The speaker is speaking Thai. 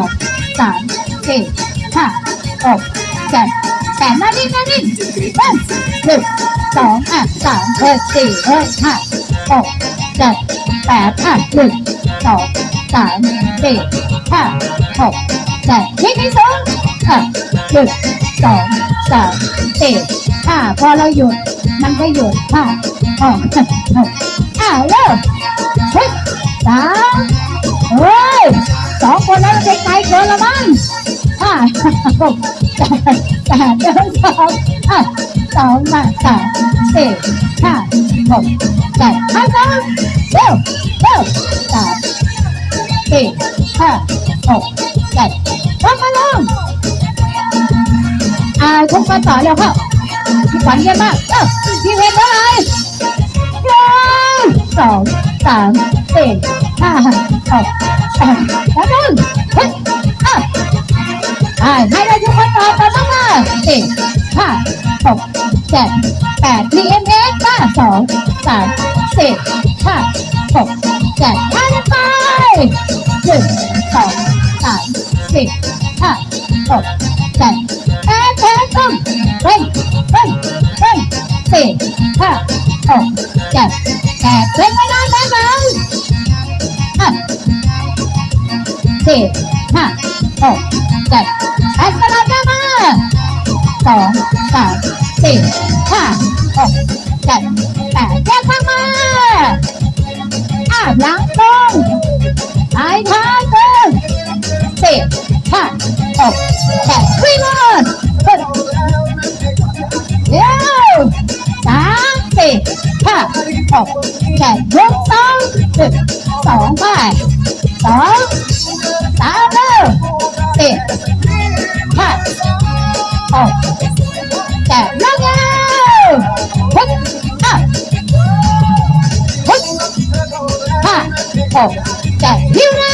องสามสี่ห้าหกเจ็ดแปดนานิ่งนานิ่งเริ่มหนึ่งสองอะสามเฮ้ยสี่เฮ้ยห้าหกเจ็ดแปดอะหนึ่งสองสามสี่ห้าหกเจ็ดทิ้งที่สองอะหนึ่งสองสามสี่ห้าพอเราหยุดมันก็หยุดห้าหกเจ็ดหกอะเริ่ม คนนั้นมันไกลเกินละมั้งห้าหกเจ็ดแปดเดินสองอะสองมาสามสี่ห้าหกเจ็ดห้าสองเร็วเร็วสามสี่ห้าหกเจ็ดลงมาลงอ่าทุกคนต่อเร็วเข้าพี่ขวัญเยี่ยมมากเออพี่เพชรเท่าไหร่หนึ่งสอง สามสี่ห้าหกเจ็ดแล้วหนึ่งเฮ้ยอะอ่าให้ได้ทุกคนต่อต่อมามาสี่ห้าหกเจ็ดแปด PMS มาสองสามสี่ห้าหกเจ็ดห้าไปหนึ่งสองสามสี่ห้าหกเจ็ดแปดแปดต้องเร่งเร่งเร่งสี่ห้า หกเจ็ดแปดเร่งไม่ได้แม่บังอะสี่ห้าหกเจ็ดแปดกระดาษมาสองสามสี่ห้าหกเจ็ดแปดแยกข้างมาอาบล้างตรงหายท้ายตรงสี่ห้าหกเจ็ดวิ่งเลย หกเจ็ดยกสองหนึ่สองไปสองสามเร็วสี่ห้าหกเจ็ดลงเร็วฮึบอะฮึบห้าหกเจ็ดหิ้วเร็